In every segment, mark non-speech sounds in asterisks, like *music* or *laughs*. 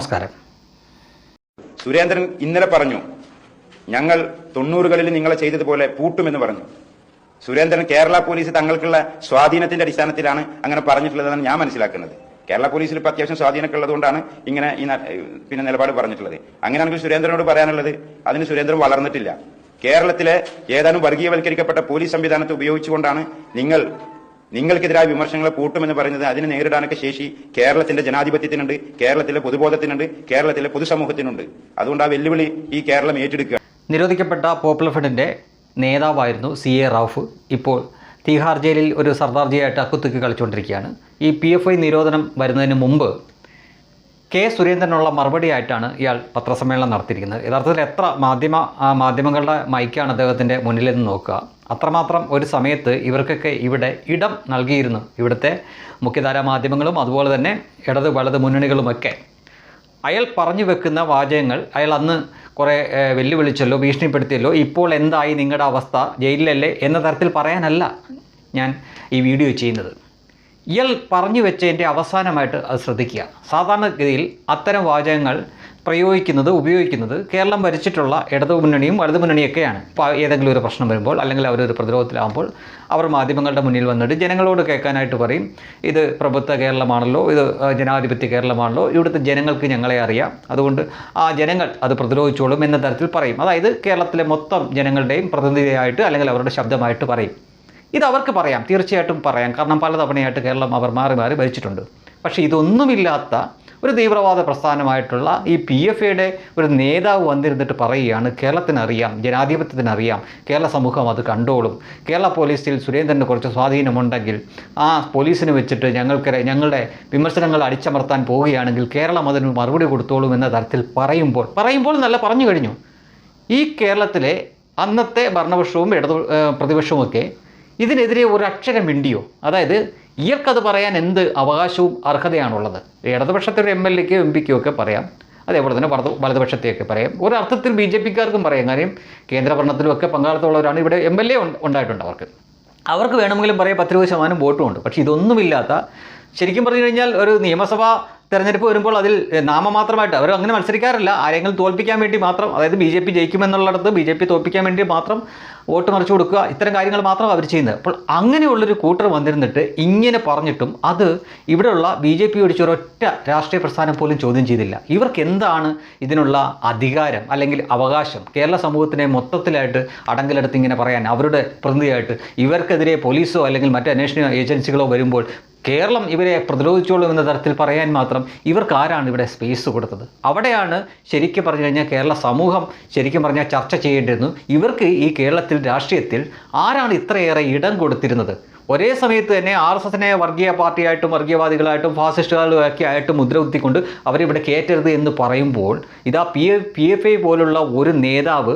നമസ്കാരം. സുരേന്ദ്രൻ ഇന്നലെ പറഞ്ഞു ഞങ്ങൾ തൊണ്ണൂറുകളിൽ നിങ്ങളെ ചെയ്തതുപോലെ പൂട്ടുമെന്ന് പറഞ്ഞു. സുരേന്ദ്രൻ കേരള പോലീസ് തങ്ങൾക്കുള്ള സ്വാധീനത്തിന്റെ അടിസ്ഥാനത്തിലാണ് അങ്ങനെ പറഞ്ഞിട്ടുള്ളതെന്നാണ് ഞാൻ മനസ്സിലാക്കുന്നത്. കേരള പോലീസിൽ ഇപ്പൊ അത്യാവശ്യം സ്വാധീനമൊക്കെ ഉള്ളതുകൊണ്ടാണ് ഇങ്ങനെ ഈ പിന്നെ നിലപാട് പറഞ്ഞിട്ടുള്ളത്. അങ്ങനെയാണെങ്കിൽ സുരേന്ദ്രനോട് പറയാനുള്ളത് അതിന് സുരേന്ദ്രൻ വളർന്നിട്ടില്ല. കേരളത്തിലെ ഏതാനും വർഗീയവൽക്കരിക്കപ്പെട്ട പോലീസ് സംവിധാനത്തെ ഉപയോഗിച്ചുകൊണ്ടാണ് നിങ്ങൾ നിങ്ങൾക്കെതിരായ വിമർശനങ്ങളെ കൂട്ടുമെന്ന് പറയുന്നത് അതിനെ നേരിടാനൊക്കെ ശേഷി കേരളത്തിന്റെ ജനാധിപത്യത്തിനുണ്ട് കേരളത്തിലെ പൊതുബോധത്തിനുണ്ട് കേരളത്തിലെ പൊതുസമൂഹത്തിനുണ്ട്. അതുകൊണ്ട് ആ വെല്ലുവിളി ഈ കേരളം ഏറ്റെടുക്കുക. നിരോധിക്കപ്പെട്ട പോപ്പുലർ ഫ്രണ്ടിന്റെ നേതാവായിരുന്നു സി എ റാഫ്. ഇപ്പോൾ തീഹാർ ജയിലിൽ ഒരു സർദാർജിയായിട്ട് അക്കുത്തുക്കി കളിച്ചുകൊണ്ടിരിക്കുകയാണ്. ഈ പി എഫ് ഐ നിരോധനം വരുന്നതിന് മുമ്പ് കെ സുരേന്ദ്രനുള്ള മറുപടിയായിട്ടാണ് ഇയാൾ പത്രസമ്മേളനം നടത്തിയിരിക്കുന്നത്. യഥാർത്ഥത്തിൽ എത്ര മാധ്യമ മാധ്യമങ്ങളുടെ മൈക്കാണ് അദ്ദേഹത്തിന്റെ മുന്നിലെന്ന് നോക്കുക. അത്രമാത്രം ഒരു സമയത്ത് ഇവർക്കൊക്കെ ഇവിടെ ഇടം നൽകിയിരുന്നു ഇവിടുത്തെ മുഖ്യധാരാ മാധ്യമങ്ങളും അതുപോലെ തന്നെ ഇടത് വലത് മുന്നണികളുമൊക്കെ. അയാൾ പറഞ്ഞു വെക്കുന്ന വാചകങ്ങൾ അയാൾ അന്ന് കുറേ വെല്ലുവിളിച്ചല്ലോ ഭീഷണിപ്പെടുത്തിയല്ലോ ഇപ്പോൾ എന്തായി നിങ്ങളുടെ അവസ്ഥ? ജയിലിലല്ലേ? എന്ന തരത്തിൽ പറയാനല്ല ഞാൻ ഈ വീഡിയോ ചെയ്യുന്നത്. ഇയാൾ പറഞ്ഞു വെച്ചതിന്റെ അവസാനമായിട്ട് അത് ശ്രദ്ധിക്കുക. സാധാരണഗതിയിൽ അത്തരം വാചകങ്ങൾ പ്രയോഗിക്കുന്നത് ഉപയോഗിക്കുന്നത് കേരളം ഭരിച്ചിട്ടുള്ള ഇടതു മുന്നണിയും വലതു മുന്നണിയൊക്കെയാണ്. ഇപ്പോൾ ഏതെങ്കിലും ഒരു പ്രശ്നം വരുമ്പോൾ അല്ലെങ്കിൽ അവരൊരു പ്രതിരോധത്തിലാകുമ്പോൾ അവർ മാധ്യമങ്ങളുടെ മുന്നിൽ വന്നിട്ട് ജനങ്ങളോട് കേൾക്കാനായിട്ട് പറയും ഇത് പ്രഭുത്വ കേരളമാണല്ലോ ഇത് ജനാധിപത്യ കേരളമാണല്ലോ ഇവിടുത്തെ ജനങ്ങൾക്ക് ഞങ്ങളെ അറിയാം. അതുകൊണ്ട് ആ ജനങ്ങൾ അത് പ്രതിരോധിച്ചോളും എന്ന തരത്തിൽ പറയും. അതായത് കേരളത്തിലെ മൊത്തം ജനങ്ങളുടെയും പ്രതിനിധിയായിട്ട് അല്ലെങ്കിൽ അവരുടെ ശബ്ദമായിട്ട് പറയും. ഇത് അവർക്ക് പറയാം തീർച്ചയായിട്ടും പറയാം. കാരണം പലതവണയായിട്ട് കേരളം അവർ മാറി മാറി ഭരിച്ചിട്ടുണ്ട്. പക്ഷേ ഇതൊന്നുമില്ലാത്ത ഒരു തീവ്രവാദ പ്രസ്ഥാനമായിട്ടുള്ള ഈ പി എഫ് എയുടെ ഒരു നേതാവ് വന്നിരുന്നിട്ട് പറയുകയാണ് കേരളത്തിനറിയാം ജനാധിപത്യത്തിനറിയാം കേരള സമൂഹം അത് കണ്ടോളും. കേരള പോലീസിൽ സുരേന്ദ്രന് കുറച്ച് സ്വാധീനമുണ്ടെങ്കിൽ ആ പോലീസിന് വെച്ചിട്ട് ഞങ്ങൾക്ക് ഞങ്ങളുടെ വിമർശനങ്ങൾ അടിച്ചമർത്താൻ പോവുകയാണെങ്കിൽ കേരളം അതിന് മറുപടി കൊടുത്തോളും എന്ന തരത്തിൽ പറയുമ്പോൾ പറയുമ്പോൾ നല്ല പറഞ്ഞു കഴിഞ്ഞു. ഈ കേരളത്തിലെ അന്നത്തെ ഭരണപക്ഷവും ഇടതു പ്രതിപക്ഷവും പ്രതിപക്ഷവുമൊക്കെ ഇതിനെതിരെ ഒരു അക്ഷരം മിണ്ടിയോ? അതായത് ഇയാൾക്കത് പറയാൻ എന്ത് അവകാശവും അർഹതയാണുള്ളത്? ഇടതുപക്ഷത്തെ ഒരു എം എൽ എക്കോ എം പിക്കോ ഒക്കെ പറയാം. അതേപോലെ തന്നെ വലതു വലതുപക്ഷത്തെയൊക്കെ പറയാം. ഒരർത്ഥത്തിൽ ബി ജെ പിക്കാർക്കും പറയാം. കാര്യം കേന്ദ്ര ഭരണത്തിലുമൊക്കെ പങ്കാളിത്തമുള്ളവരാണ് ഇവിടെ എം എൽ എ ഉണ്ടായിട്ടുണ്ട് അവർക്ക്. അവർക്ക് വേണമെങ്കിലും പറയാം പത്ത് ഇരുപത് ശതമാനം വോട്ടും ഉണ്ട്. പക്ഷേ ഇതൊന്നുമില്ലാത്ത ശരിക്കും പറഞ്ഞു കഴിഞ്ഞാൽ ഒരു നിയമസഭാ തെരഞ്ഞെടുപ്പ് വരുമ്പോൾ അതിൽ നാമമാത്രമായിട്ട് അവർ അങ്ങനെ മത്സരിക്കാറില്ല. ആരെങ്കിലും തോൽപ്പിക്കാൻ വേണ്ടി മാത്രം അതായത് ബി ജെ പി ജയിക്കുമെന്നുള്ളിടത്ത് ബി ജെ പി തോൽപ്പിക്കാൻ വേണ്ടി മാത്രം വോട്ട് മറിച്ചു കൊടുക്കുക ഇത്തരം കാര്യങ്ങൾ മാത്രം അവർ ചെയ്യുന്നത്. അപ്പോൾ അങ്ങനെയുള്ളൊരു കൂട്ടർ വന്നിരുന്നിട്ട് ഇങ്ങനെ പറഞ്ഞിട്ടും അത് ഇവിടെയുള്ള ബി ജെ പി ഒഴിച്ച് ഒരൊറ്റ രാഷ്ട്രീയ പ്രസ്ഥാനം പോലും ചോദ്യം ചെയ്തില്ല. ഇവർക്ക് എന്താണ് ഇതിനുള്ള അധികാരം അല്ലെങ്കിൽ അവകാശം? കേരള സമൂഹത്തിനെ മൊത്തത്തിലായിട്ട് അടങ്കലെടുത്ത് ഇങ്ങനെ പറയാൻ അവരുടെ പ്രതിനിധിയായിട്ട് ഇവർക്കെതിരെ പോലീസോ അല്ലെങ്കിൽ മറ്റ് അന്വേഷണ ഏജൻസികളോ വരുമ്പോൾ കേരളം ഇവരെ പ്രതിരോധിച്ചോളും എന്ന തരത്തിൽ പറയാൻ മാത്രം ഇവർക്ക് ആരാണ് ഇവിടെ സ്പേസ് കൊടുത്തത്. അവിടെയാണ് ശരിക്കും പറഞ്ഞു കഴിഞ്ഞാൽ കേരള സമൂഹം ശരിക്കും പറഞ്ഞാൽ ചർച്ച ചെയ്യേണ്ടിരുന്നു. ഇവർക്ക് ഈ കേരളത്തിൽ രാഷ്ട്രീയത്തിൽ ആരാണ് ഇത്രയേറെ ഇടം കൊടുത്തിരുന്നത്? ഒരേ സമയത്ത് തന്നെ ആർ എസ് എസിനെ വർഗീയ പാർട്ടിയായിട്ടും വർഗീയവാദികളായിട്ടും ഫാസിസ്റ്റുകളും ഒക്കെ ആയിട്ട് മുദ്ര കുത്തിക്കൊണ്ട് അവരിവിടെ കയറ്റരുത് എന്ന് പറയുമ്പോൾ ഇതാ പി പി എഫ് ഐ പോലുള്ള ഒരു നേതാവ്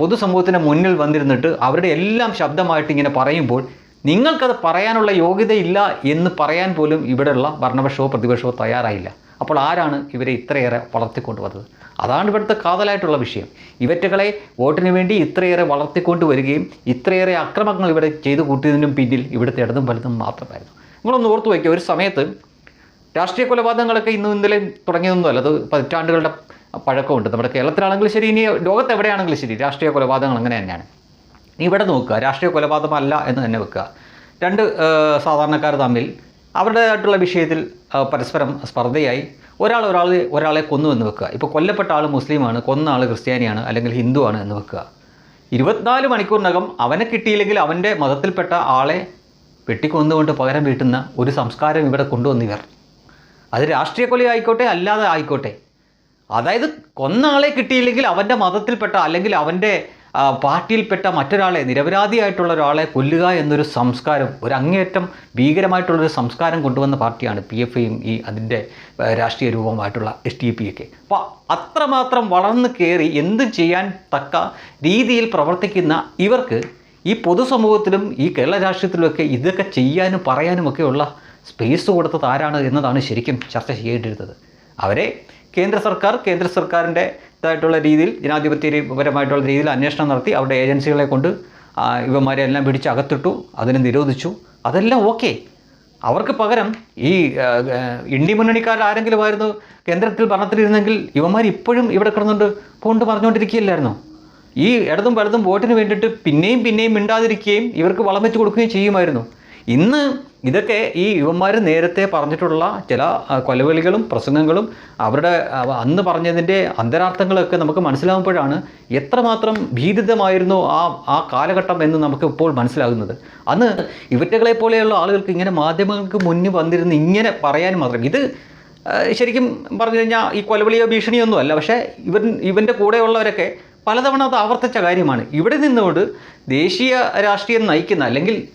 പൊതുസമൂഹത്തിന് മുന്നിൽ വന്നിരുന്നിട്ട് അവരുടെ എല്ലാം ശബ്ദമായിട്ട് ഇങ്ങനെ പറയുമ്പോൾ നിങ്ങൾക്കത് പറയാനുള്ള യോഗ്യതയില്ല എന്ന് പറയാൻ പോലും ഇവിടെയുള്ള ഭരണപക്ഷമോ പ്രതിപക്ഷമോ തയ്യാറായില്ല. അപ്പോൾ ആരാണ് ഇവരെ ഇത്രയേറെ വളർത്തിക്കൊണ്ടുവന്നത്? അതാണ് ഇവിടുത്തെ കാതലായിട്ടുള്ള വിഷയം. ഇവറ്റകളെ വോട്ടിന് വേണ്ടി ഇത്രയേറെ വളർത്തിക്കൊണ്ട് വരികയും ഇത്രയേറെ അക്രമങ്ങൾ ഇവിടെ ചെയ്തു കൂട്ടിയതിനും പിന്നിൽ ഇവിടുത്തെ ഇടതും വലുതും മാത്രമായിരുന്നു. നിങ്ങളൊന്ന് ഓർത്തു വയ്ക്കുക ഒരു സമയത്ത് രാഷ്ട്രീയ കൊലപാതകങ്ങളൊക്കെ ഇന്നും ഇന്നലെയും തുടങ്ങിയതൊന്നുമല്ല അത് പതിറ്റാണ്ടുകളുടെ പഴക്കമുണ്ട്. നമ്മുടെ കേരളത്തിലാണെങ്കിലും ശരി ഇനി ലോകത്ത് എവിടെയാണെങ്കിലും ശരി രാഷ്ട്രീയ കൊലപാതകങ്ങൾ അങ്ങനെ തന്നെയാണ്. ഇവിടെ നോക്കുക രാഷ്ട്രീയ കൊലപാതകമല്ല എന്ന് തന്നെ വെക്കുക. രണ്ട് സാധാരണക്കാർ തമ്മിൽ അവരുടേതായിട്ടുള്ള വിഷയത്തിൽ പരസ്പരം സ്പർദ്ധയായി ഒരാൾ ഒരാൾ ഒരാളെ കൊന്നു എന്ന് വെക്കുക. ഇപ്പോൾ കൊല്ലപ്പെട്ട ആൾ മുസ്ലിമാണ് കൊന്ന ആൾ ക്രിസ്ത്യാനിയാണ് അല്ലെങ്കിൽ ഹിന്ദുവാണ് എന്ന് വെക്കുക. ഇരുപത്തിനാല് മണിക്കൂറിനകം അവനെ കിട്ടിയില്ലെങ്കിൽ അവന്റെ മതത്തിൽപ്പെട്ട ആളെ വെട്ടിക്കൊന്നുകൊണ്ട് പകരം വീട്ടുന്ന ഒരു സംസ്കാരം ഇവിടെ കൊണ്ടുവന്നിവർ അത് രാഷ്ട്രീയ കൊല ആയിക്കോട്ടെ അല്ലാതെ ആയിക്കോട്ടെ. അതായത് കൊന്ന ആളെ കിട്ടിയില്ലെങ്കിൽ അവന്റെ മതത്തിൽപ്പെട്ട അല്ലെങ്കിൽ അവന്റെ പാർട്ടിയിൽപ്പെട്ട മറ്റൊരാളെ നിരപരാധിയായിട്ടുള്ള ഒരാളെ കൊല്ലുക എന്നൊരു സംസ്കാരം ഒരു അങ്ങേയറ്റം ഭീകരമായിട്ടുള്ളൊരു സംസ്കാരം കൊണ്ടുവന്ന പാർട്ടിയാണ് പി എഫ് ഐയും ഈ അതിന്റെ രാഷ്ട്രീയ രൂപമായിട്ടുള്ള എസ് ടി പി ഒക്കെ. അപ്പോൾ അത്രമാത്രം വളർന്നു കയറി എന്ത് ചെയ്യാൻ തക്ക രീതിയിൽ പ്രവർത്തിക്കുന്ന ഇവർക്ക് ഈ പൊതുസമൂഹത്തിലും ഈ കേരള രാഷ്ട്രീയത്തിലുമൊക്കെ ഇതൊക്കെ ചെയ്യാനും പറയാനുമൊക്കെയുള്ള സ്പേസ് കൊടുത്തത് ആരാണ് എന്നതാണ് ശരിക്കും ചർച്ച ചെയ്യേണ്ടിയിരുന്നത്. അവരെ കേന്ദ്ര സർക്കാർ കേന്ദ്ര സർക്കാരിന്റെ ഇതായിട്ടുള്ള രീതിയിൽ ജനാധിപത്യപരമായിട്ടുള്ള രീതിയിൽ അന്വേഷണം നടത്തി അവരുടെ ഏജൻസികളെ കൊണ്ട് ഇവന്മാരെ എല്ലാം പിടിച്ച് അകത്തിട്ടു അതിനെ നിരോധിച്ചു. അതെല്ലാം ഓക്കെ. അവർക്ക് പകരം ഈ ഇന്ത്യ മുന്നണിക്കാർ ആരെങ്കിലും ആയിരുന്നു കേന്ദ്രത്തിൽ ഭരണത്തിലിരുന്നെങ്കിൽ ഇവന്മാർ ഇപ്പോഴും ഇവിടെ കിടന്നുകൊണ്ട് പോണ്ട് പറഞ്ഞുകൊണ്ടിരിക്കുകയില്ലായിരുന്നു ഈ ഇടതും വലതും വോട്ടിന് വേണ്ടിയിട്ട് പിന്നെയും പിന്നെയും മിണ്ടാതിരിക്കുകയും ഇവർക്ക് വളം വെച്ച് കൊടുക്കുകയും ചെയ്യുമായിരുന്നു. ഇന്ന് ഇതൊക്കെ ഈ യുവന്മാർ നേരത്തെ പറഞ്ഞിട്ടുള്ള ചില കൊലവിളികളും പ്രസംഗങ്ങളും അവരുടെ അന്ന് പറഞ്ഞതിന്റെ അന്തരാർത്ഥങ്ങളൊക്കെ നമുക്ക് മനസ്സിലാകുമ്പോഴാണ് എത്രമാത്രം ഭീതിതമായിരുന്നു ആ ആ കാലഘട്ടം എന്ന് നമുക്ക് ഇപ്പോൾ മനസ്സിലാകുന്നത്. അന്ന് ഇവറ്റകളെ പോലെയുള്ള ആളുകൾക്ക് ഇങ്ങനെ മാധ്യമങ്ങൾക്ക് മുന്നിൽ വന്നിരുന്ന് ഇങ്ങനെ പറയാൻ മാത്രം ഇത് ശരിക്കും പറഞ്ഞു കഴിഞ്ഞാൽ ഈ കൊലവിളിയോ ഭീഷണിയൊന്നും അല്ല. പക്ഷേ ഇവൻ ഇവന്റെ കൂടെയുള്ളവരൊക്കെ പലതവണ അത് ആവർത്തിച്ച കാര്യമാണ്. ഇവിടെ നിന്നുകൊണ്ട് ദേശീയ രാഷ്ട്രീയം നയിക്കുന്ന അല്ലെങ്കിൽ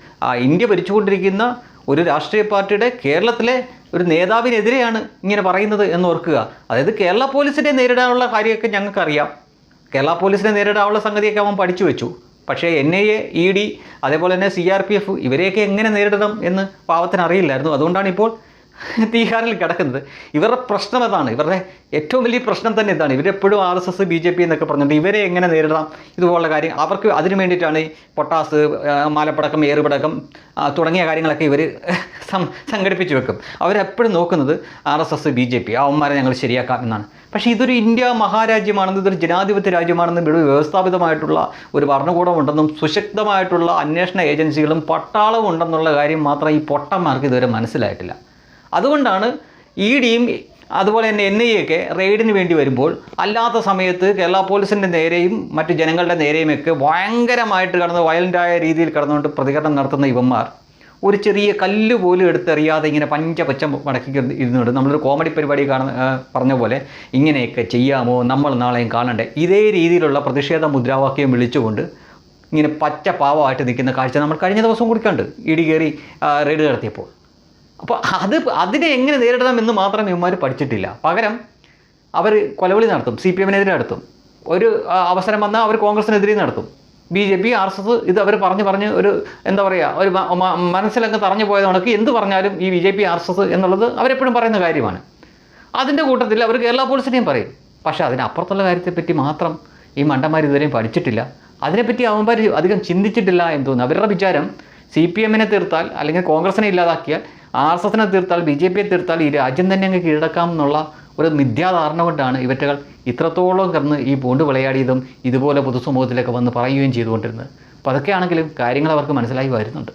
ഇന്ത്യ ഭരിച്ചുകൊണ്ടിരിക്കുന്ന ഒരു രാഷ്ട്രീയ പാർട്ടിയുടെ കേരളത്തിലെ ഒരു നേതാവിനെതിരെയാണ് ഇങ്ങനെ പറയുന്നത് എന്ന് ഓർക്കുക. അതായത് കേരള പോലീസിനെ നേരിടാനുള്ള കാര്യമൊക്കെ ഞങ്ങൾക്കറിയാം. കേരള പോലീസിനെ നേരിടാനുള്ള സംഗതിയൊക്കെ അവൻ പഠിച്ചു വെച്ചു. പക്ഷേ N I A E D അതേപോലെ തന്നെ സി ആർ പി എഫ് ഇവരെയൊക്കെ എങ്ങനെ നേരിടണം എന്ന് പാവത്തിന് അറിയില്ലായിരുന്നു. അതുകൊണ്ടാണ് ഇപ്പോൾ *laughs* തീഹാറിൽ കിടക്കുന്നത്. ഇവരുടെ പ്രശ്നം അതാണ്. ഇവരുടെ ഏറ്റവും വലിയ പ്രശ്നം തന്നെ ഇതാണ്. ഇവരെപ്പോഴും R S S B J P എന്നൊക്കെ പറഞ്ഞിട്ട് ഇവരെ എങ്ങനെ നേരിടാം? ഇതുപോലുള്ള കാര്യം അവർക്ക് അതിനു വേണ്ടിയിട്ടാണ് പൊട്ടാസ് മാലപ്പടക്കം ഏറുപടക്കം തുടങ്ങിയ കാര്യങ്ങളൊക്കെ ഇവർ *laughs* സംഘടിപ്പിച്ച് വെക്കും. അവരെപ്പോഴും നോക്കുന്നത് R S S B J P. അവന്മാരെ ഞങ്ങൾ ശരിയാക്കാം എന്നാണ്. പക്ഷേ ഇതൊരു ഇന്ത്യ മഹാരാജ്യമാണെന്ന് ഇതൊരു ജനാധിപത്യ രാജ്യമാണെന്നും ഇവിടെ വ്യവസ്ഥാപിതമായിട്ടുള്ള ഒരു ഭരണകൂടം ഉണ്ടെന്നും സുശക്തമായിട്ടുള്ള അന്വേഷണ ഏജൻസികളും പട്ടാളവും ഉണ്ടെന്നുള്ള കാര്യം മാത്രം ഈ പൊട്ടന്മാർക്ക് ഇതുവരെ മനസ്സിലായിട്ടില്ല. അതുകൊണ്ടാണ് ഇ ഡിയും അതുപോലെ തന്നെ എൻ ഐ ഒക്കെ റെയ്ഡിന് വേണ്ടി വരുമ്പോൾ അല്ലാത്ത സമയത്ത് കേരള പോലീസിന്റെ നേരെയും മറ്റു ജനങ്ങളുടെ നേരെയുമൊക്കെ ഭയങ്കരമായിട്ട് കടന്ന് വയലന്റായ രീതിയിൽ കടന്നുകൊണ്ട് പ്രതികരണം നടത്തുന്ന ഇവന്മാർ ഒരു ചെറിയ കല്ല് പോലും എടുത്തെറിയാതെ ഇങ്ങനെ പഞ്ച പച്ച മടക്കി ഇരുന്നുകൊണ്ട് നമ്മളൊരു കോമഡി പരിപാടി കാണുന്ന പറഞ്ഞ പോലെ ഇങ്ങനെയൊക്കെ ചെയ്യാമോ നമ്മൾ നാളെയും കാണണ്ടേ? ഇതേ രീതിയിലുള്ള പ്രതിഷേധ മുദ്രാവാക്യം വിളിച്ചുകൊണ്ട് ഇങ്ങനെ പച്ച പാവമായിട്ട് നിൽക്കുന്ന കാഴ്ച നമ്മൾ കഴിഞ്ഞ ദിവസം കൊടുക്കാണ്ട്. ഇടികേറി റെയ്ഡ് നടത്തിയപ്പോൾ. അപ്പോൾ അത് അതിനെ എങ്ങനെ നേരിടണം എന്ന് മാത്രം ഇവന്മാർ പഠിച്ചിട്ടില്ല. പകരം അവർ കൊലവിളി നടത്തും സി പി എമ്മിനെതിരെ നടത്തും. ഒരു അവസരം വന്നാൽ അവർ കോൺഗ്രസിനെതിരെ നടത്തും. B J P R S S ഇത് അവർ പറഞ്ഞ് പറഞ്ഞ് ഒരു എന്താ പറയുക ഒരു മനസ്സിലങ്ങ് തറഞ്ഞു പോയത് കണക്ക് എന്ത് പറഞ്ഞാലും ഈ B J P R S S എന്നുള്ളത് അവരെപ്പോഴും പറയുന്ന കാര്യമാണ്. അതിന്റെ കൂട്ടത്തിൽ അവർ കേരള പോലീസിനെയും പറയും. പക്ഷേ അതിനപ്പുറത്തുള്ള കാര്യത്തെപ്പറ്റി മാത്രം ഈ മണ്ടന്മാർ ഇതുവരെയും പഠിച്ചിട്ടില്ല. അതിനെപ്പറ്റി അവന്മാർ അധികം ചിന്തിച്ചിട്ടില്ല എന്ന് തോന്നുന്നു അവരുടെ വിചാരം സി പി എമ്മിനെ തീർത്താൽ അല്ലെങ്കിൽ കോൺഗ്രസിനെ ഇല്ലാതാക്കിയാൽ ആർ എസ് എസിനെ തീർത്താൽ ബി ജെ പിയെ തീർത്താൽ ഈ രാജ്യം തന്നെ അങ്ങ് കീഴടക്കാം എന്നുള്ള ഒരു മിഥ്യാധാരണ കൊണ്ടാണ് ഇവറ്റകൾ ഇത്രത്തോളം കിടന്ന് ഈ പൂണ്ട് വിളയാടിയതും ഇതുപോലെ പൊതുസമൂഹത്തിലൊക്കെ വന്ന് പറയുകയും ചെയ്തുകൊണ്ടിരുന്നത്. അപ്പോൾ അതൊക്കെയാണെങ്കിലും കാര്യങ്ങൾ അവർക്ക് മനസ്സിലായി വരുന്നുണ്ട്.